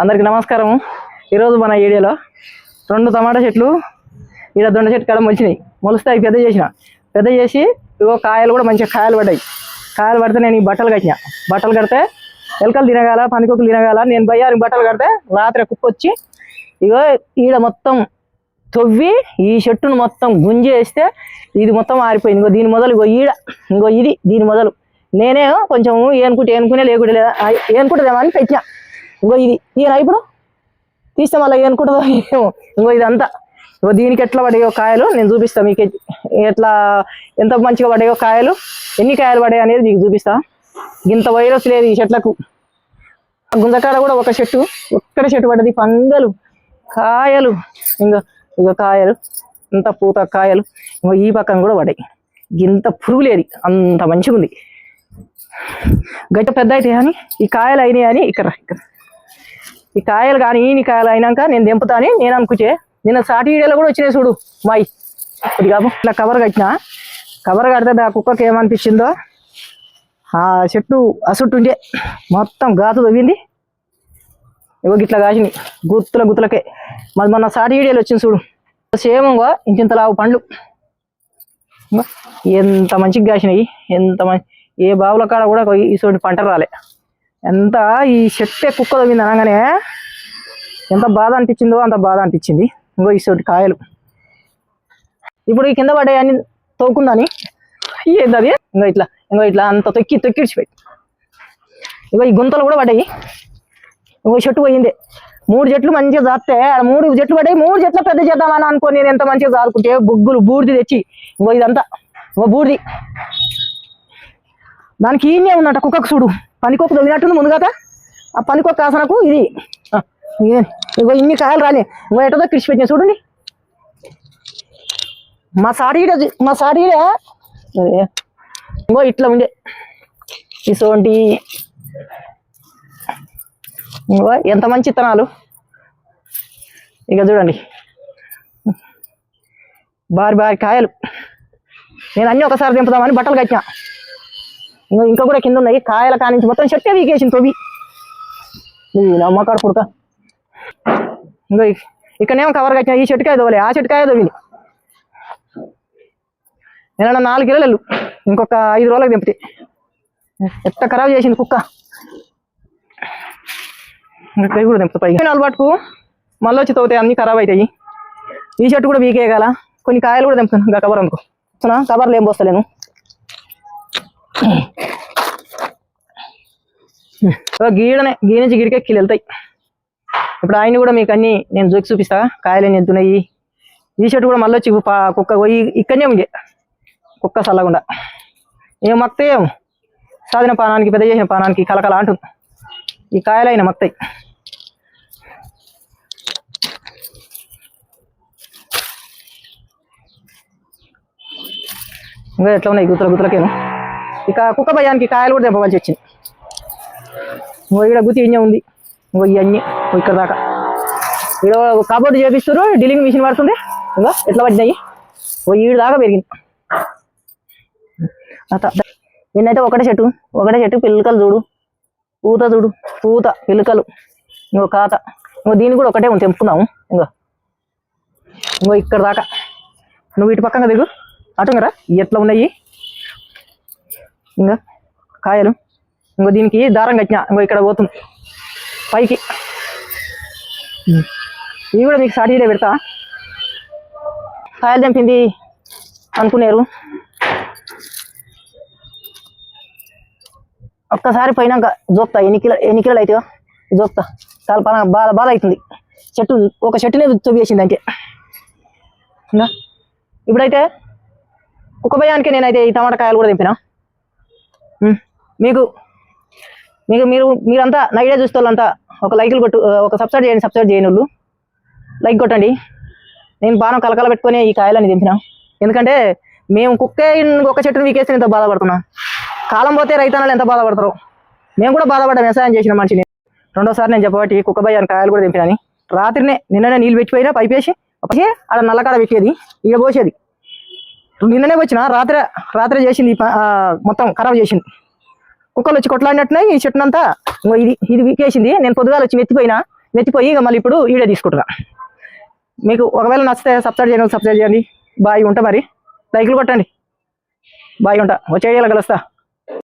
అందరికి నమస్కారం. ఈరోజు మన ఏరియాలో రెండు టమాటా చెట్లు ఈడ దొండ చెట్టు కాడ మొలిచినాయి. మొలిస్తే పెద్ద చేసిన. పెద్ద చేసి ఇగో కాయలు కూడా మంచిగా కాయలు పడ్డాయి. కాయలు పడితే నేను ఈ బట్టలు కట్టిన. బట్టలు కడితే ఎలకలు తినగాల పనికొకలు తినగాల నేను బయ్యారి బట్టలు కడితే రాత్రి కుక్క వచ్చి ఇగో ఈడ మొత్తం తవ్వి ఈ చెట్టును మొత్తం గుంజేస్తే ఇది మొత్తం ఆరిపోయింది. ఇంకో దీని మొదలు ఇగో ఈడ ఇంకో ఇది దీని మొదలు. నేనే కొంచెం ఏనుకుంటే ఏనుకునే లేకుంటే లేదా ఏనుకుంటుందేమో అని పెట్టినా. ఇంకో ఇది ఈయన ఇప్పుడు. తీస్తే మళ్ళీ ఏమనుకుంటుందో ఏమో. ఇంకో ఇదంతా. ఇంకో దీనికి ఎట్లా పడేయో కాయలు నేను చూపిస్తాను మీకు. ఎట్లా ఎంత మంచిగా పడేయో కాయలు. ఎన్ని కాయలు పడాయి అనేది మీకు చూపిస్తా. ఇంత వైరస్ లేదు ఈ చెట్లకు. ఆ గుంజకాడ కూడా ఒక చెట్టు. ఒక్కడ చెట్టు పడ్డది. పంగలు కాయలు. ఇంకా ఇక కాయలు. ఇంత పూత కాయలు. ఇంకో ఈ పక్కన కూడా పడాయి ఇంత పురుగు లేదు. అంత మంచిగా ఉంది గట్ట పెద్ద అయితే కానీ ఈ కాయలు అయినాయి అని ఇక్కడ ఇక్కడ. ఈ కాయలు కానీ ఈ కాయలు అయినాక నేను దింపుతా అని నేను అనుకుచే నిన్న సాటి వీడియోలో కూడా వచ్చినాయి చూడు మాయి. కొద్దిగా ఇట్లా కవర్ కట్టిన. కవర్ కడితే ఆ కుక్కకి ఏమనిపించిందో? ఆ చెట్టు అసుట్టుండే మొత్తం గాతు తవ్వింది. ఇగో ఇట్లా కాసింది గుత్తుల గుత్తులకే. మరి మొన్న సాటి వీడియోలు వచ్చింది చూడు. సేమ్ ఇంకో ఇంత లావు పండ్లు. ఎంత మంచిగా కాసినాయి ఎంత మంచి ఏ బావుల కాడ కూడా ఇటువంటి పంట రాలే. ఎంత ఈ చెట్టే కుక్క తవ్వింది అనగానే ఎంత బాధ అనిపించిందో అంత బాధ అనిపించింది. ఇంకో ఇటువంటి కాయలు. ఇప్పుడు ఈ కింద పడ్డాయని తోకుందని ఏంది అది ఇంకో ఇట్లా ఇంకో ఇట్లా అంత తొక్కి తొక్కిడిచిపెట్టి ఇగో ఈ గుంతలు కూడా పడ్డాయి. ఇంకో చెట్టు పోయింది. మూడు చెట్లు మంచిగా జాస్తే ఆడ మూడు చెట్లు పడ్డాయి. మూడు చెట్లు పెద్ద చేద్దామని అనుకో నేను ఎంత మంచిగా జారుకుంటే బొగ్గులు బూడిది తెచ్చి ఇంకో ఇదంతా ఇంకో బూడిది. దానికి ఈయనే ఉందంట కుక్కకు చూడు. పనికొక్క తగినట్టుంది ముందుగాత ఆ పనికొక్క ఆసనకు ఇది. ఇగో ఇన్ని కాయలు రాలే. ఇంకో ఎటోదో కృషి పెట్టిన చూడండి. మా సారీడ మా సారీడ. ఇంకో ఇట్లా ఉండే. ఇసోంటి. ఇంకో ఎంత మంచి ఇత్తనాలు ఇక చూడండి. బారి బారి కాయలు. నేను అన్నీ ఒకసారి దింపుదామని బట్టలు కట్టినా. ఇంకా ఇంకా కూడా కింద ఉన్నాయి. కాయల కానించి మొత్తం చెట్టే వీకేసింది తొవి అమ్మకాడు పుడక. ఇంకా ఇక్కడనేమో కవర్ కట్టిన ఈ చెట్టుకాయ తోలే ఆ చెట్టుకాయ తోవి నేను నాలుగు కిలోలు ఇంకొక ఐదు రోజులకు దింపితే. ఎట్ట ఖరాబ్ చేసింది కుక్క. ఇంకా కూడా దింపుతా పైగా అలవాటుకు మళ్ళీ వచ్చి తవ్వుతాయి అన్ని ఖరాబ్ అవుతాయి ఈ చెట్టు కూడా వీకేయగల కొన్ని కాయలు కూడా దింపుతాను ఇంకా కవర్ అనుకో కవర్లు ఏం పోస్తలేను గీడనే గీ నుంచి గిడికే కిలు వెళ్తాయి. ఇప్పుడు ఆయన కూడా మీకు అన్ని నేను జోకి చూపిస్తా. కాయలు ఎన్ని ఎత్తున్నాయి? ఈ చెట్టు కూడా మళ్ళీ వచ్చి పా- కుక్క పోయి ఇక్కడనే ఉండే. కుక్క చల్లకుండా ఏం మక్తే ఏం? సాధిన పానానికి పెద్ద చేసిన పానానికి కలకల అంటుంది ఈ కాయలు అయిన మక్తాయి. ఇంకా ఎట్లా ఉన్నాయి? గుత్తల గుత్తలకేను? ఇక కుక్క భయానికి కాయలు కూడా తెంపవలసి వచ్చింది. ఇంకో ఇక్కడ గుత్తి ఇంజ ఉంది. ఇంకో ఇవన్నీ ఇక్కడ దాకా. ఇక్కడ కబోర్డ్ చేపిస్తారు డీలింగ్ మిషన్ పడుతుంది ఇంకా ఎట్లా పడినాయి ఓ ఈడు దాకా పెరిగింది. అత నిన్నైతే ఒకటే చెట్టు ఒకటే చెట్టు పిల్లకలు చూడు. పూత చూడు పూత పిల్లకలు ఇంకో కాత ఇంకో దీన్ని కూడా ఒకటే ఉంది తెంపుకుందాము. ఇంకో. ఇంకో ఇక్కడ దాకా. నువ్వు ఇటు పక్కన దిగు. కదా ఎట్లా ఉన్నాయి? ఇంకా. కాయలు. ఇంకో దీనికి దారం కట్టిన ఇంకో ఇక్కడ పోతుంది పైకి. ఇవి కూడా మీకు సాటిడే పెడతా. కాయలు తెంపింది అనుకునేరు. ఒక్కసారి పోయినాక జోక్తా ఎన్ని కిలో ఎన్ని కిలోలు అవుతాయో జోక్తా. చాలా బాగా బాధ బాధ అవుతుంది. చెట్టు ఒక చెట్టునే తొవ్వేసింది అంటే ఇప్పుడైతే కుక్క భయానికి నేనైతే ఈ టమాటా కాయలు కూడా తెంపినా. మీకు మీకు మీరు మీరంతా నైడే చూస్తే వాళ్ళంతా ఒక లైక్లు కొట్టు ఒక సబ్స్క్రైబ్ చేయండి సబ్స్క్రైబ్ చేయని వాళ్ళు లైక్ కొట్టండి. నేను బాణం కలకల పెట్టుకొని ఈ కాయలని దింపిన. ఎందుకంటే మేము కుక్కే ఒక చెట్టును వీకేస్తే ఎంత బాధపడుతున్నాం. కాలం పోతే రైతన్నలు ఎంత బాధపడతారు. మేము కూడా బాధపడ్డాం వ్యవసాయం చేసిన మనిషిని. రెండోసారి నేను చెప్పబట్టి కుక్క అని కాయలు కూడా దింపినని. రాత్రినే నిన్ననే నీళ్ళు పెట్టిపోయినా పైపేసి అప్పటికే ఆడ నల్లకాడ పెట్టేది ఇక పోసేది. నిన్ననే వచ్చిన రాత్రి రాత్రి చేసింది ఈ మొత్తం ఖరాబ్ చేసింది. కుక్కలు వచ్చి కొట్లాడినట్టున్నాయి ఈ చెట్టునంతా అంతా ఇది ఇది వీకేసింది. నేను పొద్దుగాల వచ్చి మెత్తిపోయినా మెత్తిపోయి ఇక మళ్ళీ ఇప్పుడు వీడియో తీసుకుంటున్నా. మీకు ఒకవేళ నచ్చితే సబ్స్క్రైబ్ చేయండి సబ్స్క్రైబ్ చేయండి. బాయ్ ఉంటా మరి. లైక్లు కొట్టండి. బాయ్ ఉంటా. వచ్చే ఏరియాలో కలుస్తా.